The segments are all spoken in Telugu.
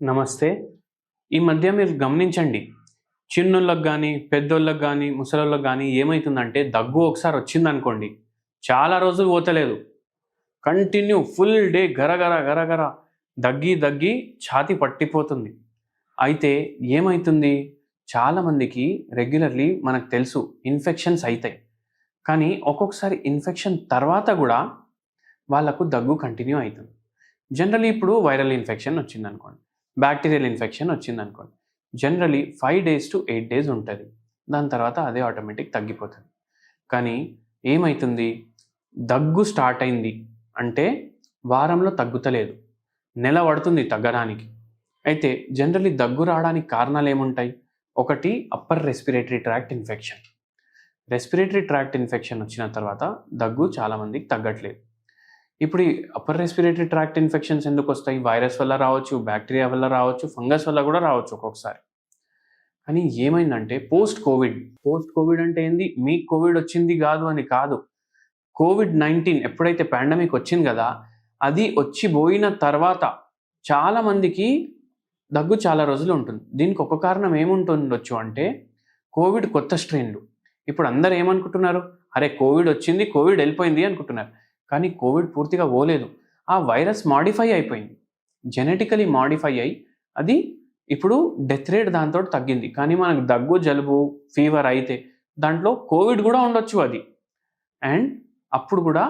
నమస్తే. ఈ మధ్య మీరు గమనించండి చిన్నోళ్ళకి కానీ పెద్దోళ్ళకి కానీ ముసలోళ్ళకి కానీ ఏమవుతుందంటే దగ్గు ఒకసారి వచ్చిందనుకోండి చాలా రోజులు పోతలేదు. కంటిన్యూ ఫుల్ డే గరగర గరగర దగ్గి దగ్గి ఛాతి పట్టిపోతుంది. అయితే ఏమవుతుంది చాలామందికి రెగ్యులర్లీ మనకు తెలుసు ఇన్ఫెక్షన్స్ అవుతాయి కానీ ఒక్కొక్కసారి ఇన్ఫెక్షన్ తర్వాత కూడా వాళ్ళకు దగ్గు కంటిన్యూ అవుతుంది. జనరల్ ఇప్పుడు వైరల్ ఇన్ఫెక్షన్ వచ్చింది అనుకోండి బ్యాక్టీరియల్ ఇన్ఫెక్షన్ వచ్చింది అనుకోండి. Generally five days to eight days ఉంటుంది. దాని తర్వాత అదే ఆటోమేటిక్ తగ్గిపోతుంది. కానీ ఏమవుతుంది దగ్గు స్టార్ట్ అయింది అంటే వారంలో తగ్గుతలేదు. నెల పడుతుంది తగ్గడానికి. అయితే జనరలీ దగ్గు రావడానికి కారణాలు ఏముంటాయి? ఒకటి upper respiratory tract infection respiratory tract infection వచ్చిన తర్వాత దగ్గు చాలామందికి తగ్గట్లేదు. ఇప్పుడు ఈ అప్పర్ రెస్పిరేటరీ ట్రాక్ట్ ఇన్ఫెక్షన్స్ ఎందుకు వస్తాయి? వైరస్ వల్ల రావచ్చు బ్యాక్టీరియా వల్ల రావచ్చు ఫంగస్ వల్ల కూడా రావచ్చు ఒక్కొక్కసారి. కానీ ఏమైందంటే పోస్ట్ కోవిడ్ పోస్ట్ కోవిడ్ అంటే ఏంది? మీకు కోవిడ్ వచ్చింది కాదు అని కాదు. కోవిడ్ నైన్టీన్ ఎప్పుడైతే పాండమిక్ వచ్చింది కదా అది వచ్చి పోయిన తర్వాత చాలామందికి దగ్గు చాలా రోజులు ఉంటుంది. దీనికి ఒక కారణం ఏముంటుండొచ్చు అంటే కోవిడ్ కొత్త స్ట్రెయిన్లు ఇప్పుడు అందరు ఏమనుకుంటున్నారు? అరే కోవిడ్ వచ్చింది కోవిడ్ వెళ్ళిపోయింది అనుకుంటున్నారు. కానీ కోవిడ్ పూర్తిగా పోలేదు. ఆ వైరస్ మాడిఫై అయిపోయింది. జెనెటికలీ మాడిఫై అయి అది ఇప్పుడు డెత్ రేట్ దాంతో తగ్గింది. కానీ మనకు దగ్గు జలుబు ఫీవర్ అయితే దాంట్లో కోవిడ్ కూడా ఉండొచ్చు అది. అండ్ అప్పుడు కూడా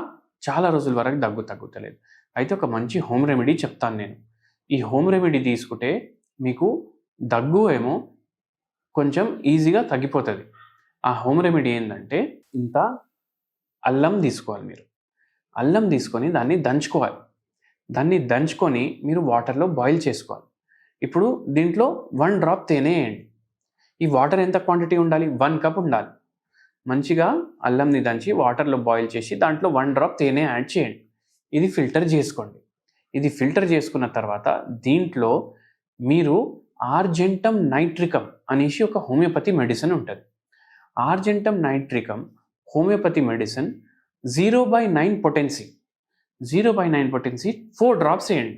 చాలా రోజుల వరకు దగ్గు తగ్గుతలేదు. అయితే ఒక మంచి హోమ్ రెమెడీ చెప్తాను నేను. ఈ హోమ్ రెమెడీ తీసుకుంటే మీకు దగ్గు ఏమో కొంచెం ఈజీగా తగ్గిపోతుంది. ఆ హోమ్ రెమెడీ ఏంటంటే ఇంత అల్లం తీసుకోవాలి మీరు. అల్లం తీసుకొని దాన్ని దంచుకోవాలి. దాన్ని దంచుకొని మీరు వాటర్లో బాయిల్ చేసుకోవాలి. ఇప్పుడు దీంట్లో వన్ డ్రాప్ తేనె వేయండి. ఈ వాటర్ ఎంత క్వాంటిటీ ఉండాలి? వన్ కప్ ఉండాలి. మంచిగా అల్లంని దంచి వాటర్లో బాయిల్ చేసి దాంట్లో వన్ డ్రాప్ తేనె యాడ్ చేయండి. ఇది ఫిల్టర్ చేసుకోండి. ఇది ఫిల్టర్ చేసుకున్న తర్వాత దీంట్లో మీరు ఆర్జెంటమ్ నైట్రికమ్ అనేసి ఒక హోమియోపతి మెడిసిన్ ఉంటుంది. Argentum nitricum homeopathy medicine zero by nine potency. Zero by nine potency four drops వేయండి.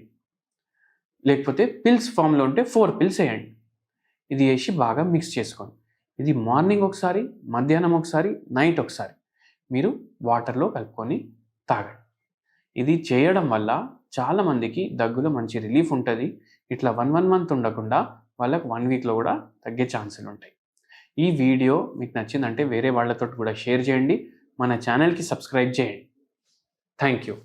లేకపోతే పిల్స్ ఫామ్లో ఉంటే ఫోర్ పిల్స్ వేయండి. ఇది వేసి బాగా మిక్స్ చేసుకోండి. ఇది మార్నింగ్ ఒకసారి మధ్యాహ్నం ఒకసారి నైట్ ఒకసారి. మీరు వాటర్లో కలుపుకొని తాగండి. ఇది చేయడం వల్ల చాలామందికి దగ్గులో మంచి రిలీఫ్ ఉంటుంది. ఇట్లా వన్ వన్ మంత్ ఉండకుండా వాళ్ళకి వన్ వీక్లో కూడా తగ్గే ఛాన్సులు ఉంటాయి. ఈ వీడియో మీకు నచ్చిందంటే వేరే వాళ్ళతో కూడా షేర్ చేయండి. మన ఛానల్కి సబ్స్క్రైబ్ చేయండి థ్యాంక్ యూ